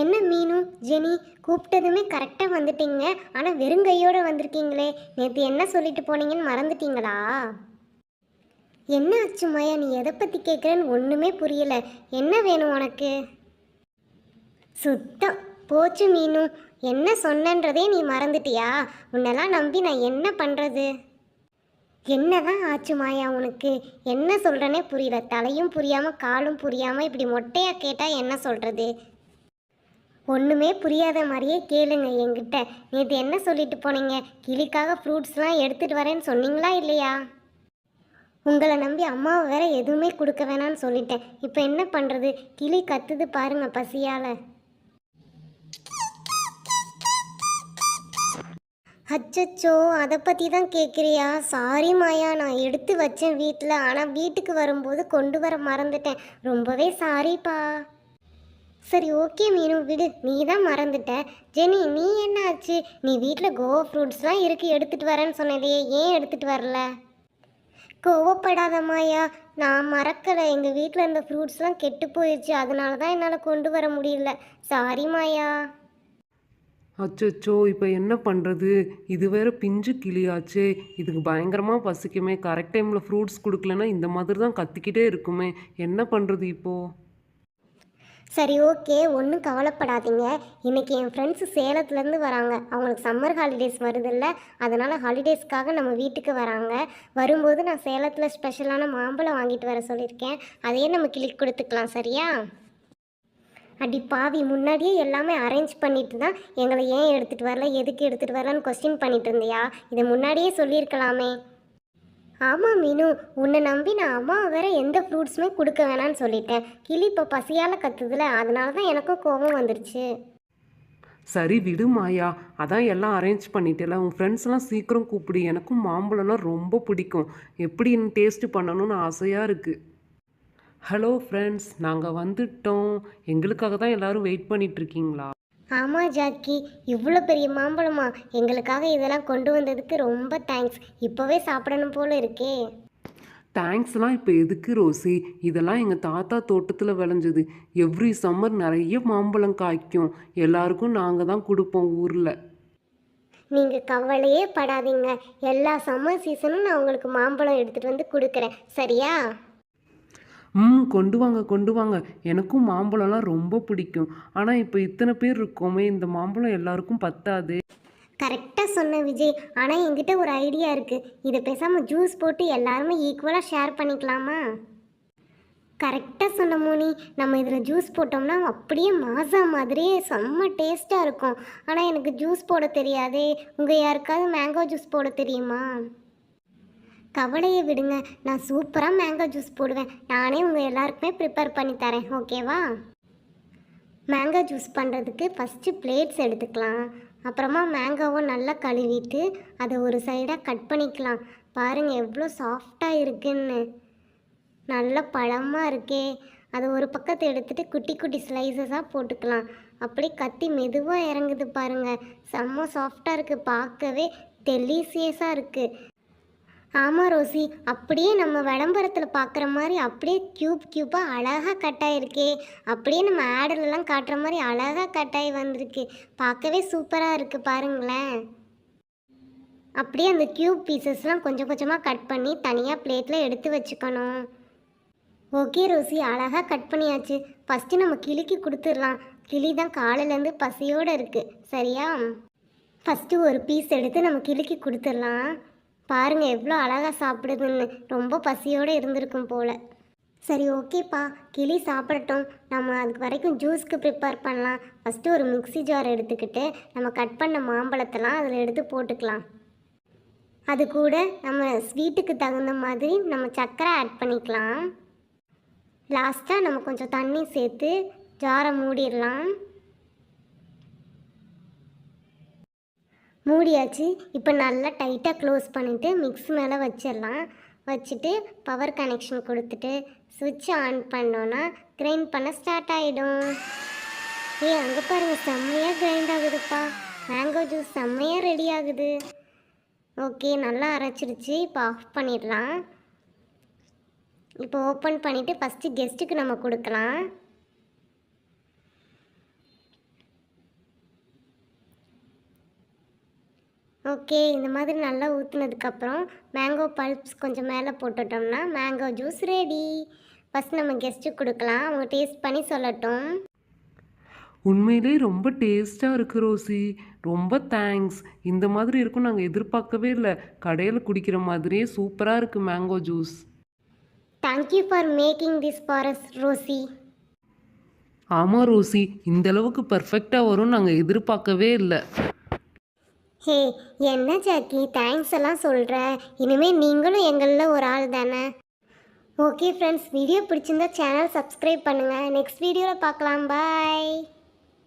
என்ன மீனு? ஜெனி கூப்பிட்டதுமே கரெக்டாக வந்துட்டீங்க. ஆனால் வெறுங்கையோடு வந்திருக்கீங்களே. நேற்று என்ன சொல்லிட்டு போனீங்கன்னு மறந்துட்டீங்களா? என்ன ஆச்சு மாயா? நீ எதை பற்றி கேட்குறேன்னு ஒன்றுமே புரியல. என்ன வேணும் உனக்கு? சுத்தம். போச்சு மீனு. என்ன சொன்னன்றதே நீ மறந்துட்டியா? உன்னெல்லாம் நம்பி நான் என்ன பண்ணுறது என்னதான் ஆச்சு மாயா உனக்கு? என்ன சொல்கிறேனே புரியல. தலையும் புரியாமல் காலும் புரியாமல் இப்படி மொட்டையாக கேட்டால் என்ன சொல்கிறது ஒன்றுமே புரியாத மாதிரியே கேளுங்க என்கிட்ட. நேற்று என்ன சொல்லிட்டு போனீங்க? கிளிக்காக ஃப்ரூட்ஸ்லாம் எடுத்துகிட்டு வரேன்னு சொன்னீங்களா இல்லையா? உங்களை நம்பி அம்மாவை வேற எதுவுமே கொடுக்க வேணாம்னு சொல்லிட்டேன். இப்போ என்ன பண்ணுறது கிளி கத்துது பாருங்க பசியால். அச்சச்சோ அதை பற்றி தான் கேட்குறியா சாரி மாயா நான் எடுத்து வச்சேன் வீட்டில் ஆனால் வீட்டுக்கு வரும்போது கொண்டு வர மறந்துட்டேன். ரொம்பவே சாரிப்பா சரி ஓகே மீனு விடு. நீ தான் மறந்துட்ட. ஜெனி நீ என்ன ஆச்சு? நீ வீட்டில் கோவா ஃப்ரூட்ஸ்லாம் இருக்கு எடுத்துகிட்டு வரேன்னு சொன்னதையே ஏன் எடுத்துகிட்டு வரல? கோவப்படாத மாயா நான் மறக்கலை. எங்கள் வீட்டில் இந்த ஃப்ரூட்ஸ்லாம் கெட்டு போயிடுச்சு அதனால தான் என்னால் கொண்டு வர முடியல. சாரி மாயா அச்சோ இப்போ என்ன பண்ணுறது இது வேற பிஞ்சு கிளியாச்சே. இதுக்கு பயங்கரமாக பசிக்குமே. கரெக்ட் டைமில் ஃப்ரூட்ஸ் கொடுக்கலன்னா இந்த மாதிரி தான் கத்திக்கிட்டே இருக்குமே. என்ன பண்ணுறது இப்போது சரி ஓகே. ஒன்றும் கவலைப்படாதீங்க. இன்றைக்கி என் ஃப்ரெண்ட்ஸு சேலத்துலேருந்து வராங்க. அவங்களுக்கு சம்மர் ஹாலிடேஸ் வருதுல்ல. அதனால் ஹாலிடேஸ்க்காக நம்ம வீட்டுக்கு வராங்க. வரும்போது நான் சேலத்தில் ஸ்பெஷலான மாம்பழம் வாங்கிட்டு வர சொல்லியிருக்கேன். அதையே நம்ம கிளிக் கொடுத்துக்கலாம் சரியா? அடி பாவி முன்னாடியே எல்லாமே அரேஞ்ச் பண்ணிட்டு தான் எங்களை ஏன் எடுத்துகிட்டு வரல எதுக்கு எடுத்துகிட்டு வரலன்னு கொஸ்டின் பண்ணிட்டு இருந்தியா? இதை முன்னாடியே சொல்லியிருக்கலாமே. ஆமாம் மீனு. உன்னை நம்பி நான் அம்மா வேற எந்த ஃப்ரூட்ஸுமே கொடுக்க வேணாம்னு சொல்லிட்டேன். கிளி இப்போ பசியால் கத்துதுல அதனால தான் எனக்கும் கோபம் வந்துருச்சு. சரி விடு மாயா. அதான் எல்லாம் அரேஞ்ச் பண்ணிட்டேல. உன் ஃப்ரெண்ட்ஸ்லாம் சீக்கிரம் கூப்பிடு. எனக்கும் மாம்பழம்லாம் ரொம்ப பிடிக்கும். எப்படி டேஸ்ட் பண்ணணும்னு ஆசையாக இருக்குது ஹலோ ஃப்ரெண்ட்ஸ் நாங்கள் வந்துட்டோம். எங்களுக்காக தான் எல்லோரும் வெயிட் பண்ணிகிட்ருக்கீங்களா ஆமாம் ஜாக்கி. இவ்வளோ பெரிய மாம்பழமா? எங்களுக்காக இதெல்லாம் கொண்டு வந்ததுக்கு ரொம்ப தேங்க்ஸ் இப்போவே சாப்பிடணும் போல இருக்கே. தேங்க்ஸ்லாம் இப்போ எதுக்கு ரோசி? இதெல்லாம் எங்கள் தாத்தா தோட்டத்தில் விளைஞ்சது. எவ்ரி சம்மர் நிறைய மாம்பழம் காய்க்கும். எல்லாருக்கும் நாங்கள் தான் கொடுப்போம் ஊரில். நீங்கள் கவலையே படாதீங்க. எல்லா சம்மர் சீசனும் நான் உங்களுக்கு மாம்பழம் எடுத்துகிட்டு வந்து கொடுக்குறேன். சரியா? ம் கொண்டு வாங்க கொண்டு வாங்க. எனக்கும் மாம்பழம்லாம் ரொம்ப பிடிக்கும். ஆனால் இப்போ இத்தனை பேர் இருக்கோமே இந்த மாம்பழம் எல்லாருக்கும் பத்தாது. கரெக்டாக சொன்ன விஜய். ஆனால் என்கிட்ட ஒரு ஐடியா இருக்குது இதை பேசாமல் ஜூஸ் போட்டு எல்லாருமே ஈக்குவலாக ஷேர் பண்ணிக்கலாமா? கரெக்டாக சொன்ன மோனி. நம்ம இதில் ஜூஸ் போட்டோம்னா அப்படியே மாசா மாதிரியே செம்ம டேஸ்ட்டாக இருக்கும். ஆனால் எனக்கு ஜூஸ் போட தெரியாதே. உங்கள் யாருக்காவது மேங்கோ ஜூஸ் போட தெரியுமா? கவலையை விடுங்க. நான் சூப்பராக மேங்கோ ஜூஸ் போடுவேன். நானே உங்கள் எல்லாருக்குமே ப்ரிப்பேர் பண்ணி தரேன். ஓகேவா மேங்கோ ஜூஸ் பண்ணுறதுக்கு ஃபஸ்ட்டு பிளேட்ஸ் எடுத்துக்கலாம். அப்புறமா மேங்கோவை நல்லா கழுவிட்டு அதை ஒரு சைடாக கட் பண்ணிக்கலாம். பாருங்கள் எவ்வளோ சாஃப்டாக இருக்குன்னு. நல்ல பழமாக இருக்கே. அதை ஒரு பக்கத்தை எடுத்துகிட்டு குட்டி குட்டி ஸ்லைசஸாக போட்டுக்கலாம். அப்படியே கத்தி மெதுவாக இறங்குது பாருங்கள் செம்ம சாஃப்டாக இருக்குது பார்க்கவே டெலிசியஸாக இருக்குது ஆமாம் ரோசி அப்படியே நம்ம விளம்பரத்தில் பார்க்குற மாதிரி அப்படியே க்யூப் க்யூப்பாக அழகாக கட்டாயிருக்கே அப்படியே நம்ம ஆடலெலாம் காட்டுற மாதிரி அழகாக கட்டாயி வந்திருக்கு. பார்க்கவே சூப்பராக இருக்குது பாருங்களேன். அப்படியே அந்த க்யூப் பீசஸ்லாம் கொஞ்சம் கொஞ்சமாக கட் பண்ணி தனியாக பிளேட்டில் எடுத்து வச்சுக்கணும். ஓகே ரோசி அழகாக கட் பண்ணியாச்சு. ஃபஸ்ட்டு நம்ம கிளிக்கு கொடுத்துடலாம். கிளி தான் காலையிலேருந்து பசியோடு இருக்குது சரியா? ஃபஸ்ட்டு ஒரு பீஸ் எடுத்து நம்ம கிளிக்கு கொடுத்துடலாம். பாருங்கள் எவ்வளோ அழகாக சாப்பிடுதுன்னு. ரொம்ப பசியோடு இருந்திருக்கும் போல். சரி ஓகேப்பா. கிளி சாப்பிடட்டும். நம்ம அதுக்கு வரைக்கும் ஜூஸ்க்கு ப்ரிப்பேர் பண்ணலாம். ஃபஸ்ட்டு ஒரு மிக்சி ஜார் எடுத்துக்கிட்டு நம்ம கட் பண்ண மாம்பழத்தெல்லாம் அதில் எடுத்து போட்டுக்கலாம். அது கூட நம்ம ஸ்வீட்டுக்கு தகுந்த மாதிரி நம்ம சர்க்கரை ஆட் பண்ணிக்கலாம். லாஸ்ட்டாக நம்ம கொஞ்சம் தண்ணி சேர்த்து ஜாரை மூடிடலாம். மூடியாச்சு. இப்போ நல்லா டைட்டாக க்ளோஸ் பண்ணிவிட்டு மிக்ஸ் மேலே வச்சிடலாம். வச்சுட்டு பவர் கனெக்ஷன் கொடுத்துட்டு சுவிட்ச் ஆன் பண்ணோன்னா கிரைண்ட் பண்ண ஸ்டார்ட் ஆகிடும் ஏ அங்கே பாருங்கள் செம்மையாக கிரைண்ட் ஆகுதுப்பா. மேங்கோ ஜூஸ் செம்மையாக ரெடி ஆகுது. ஓகே நல்லா அரைச்சிருச்சு இப்போ ஆஃப் பண்ணிடலாம். இப்போ ஓப்பன் பண்ணிவிட்டு ஃபஸ்ட்டு கெஸ்ட்டுக்கு நம்ம கொடுக்கலாம். ஓகே இந்த மாதிரி நல்லா ஊற்றுனதுக்கப்புறம் மேங்கோ பல்ப்ஸ் கொஞ்சம் மேலே போட்டுட்டோம்னா மேங்கோ ஜூஸ் ரெடி ஃபஸ்ட் நம்ம கெஸ்ட்டுக்கு கொடுக்கலாம். அவங்க டேஸ்ட் பண்ணி சொல்லட்டும். உண்மையிலே ரொம்ப டேஸ்ட்டாக இருக்கு ரோசி. ரொம்ப தேங்க்ஸ் இந்த மாதிரி இருக்கும் நாங்கள் எதிர்பார்க்கவே இல்லை. கடையில் குடிக்கிற மாதிரியே சூப்பராக இருக்குது mango juice thank you for making this for us Rosie. ஆமாம் ரோசி. இந்த அளவுக்கு பர்ஃபெக்டாக வரும் நாங்கள் எதிர்பார்க்கவே இல்லை. ஹே என்ன ஜாக்கி தேங்க்ஸ் எல்லாம் சொல்கிற இனிமேல் நீங்களும் எங்களில் ஒரு ஆள் தானே? ஓகே ஃப்ரெண்ட்ஸ் வீடியோ பிடிச்சிருந்தா சேனல் சப்ஸ்கிரைப் பண்ணுங்கள் நெக்ஸ்ட் வீடியோவில் பார்க்கலாம். பாய்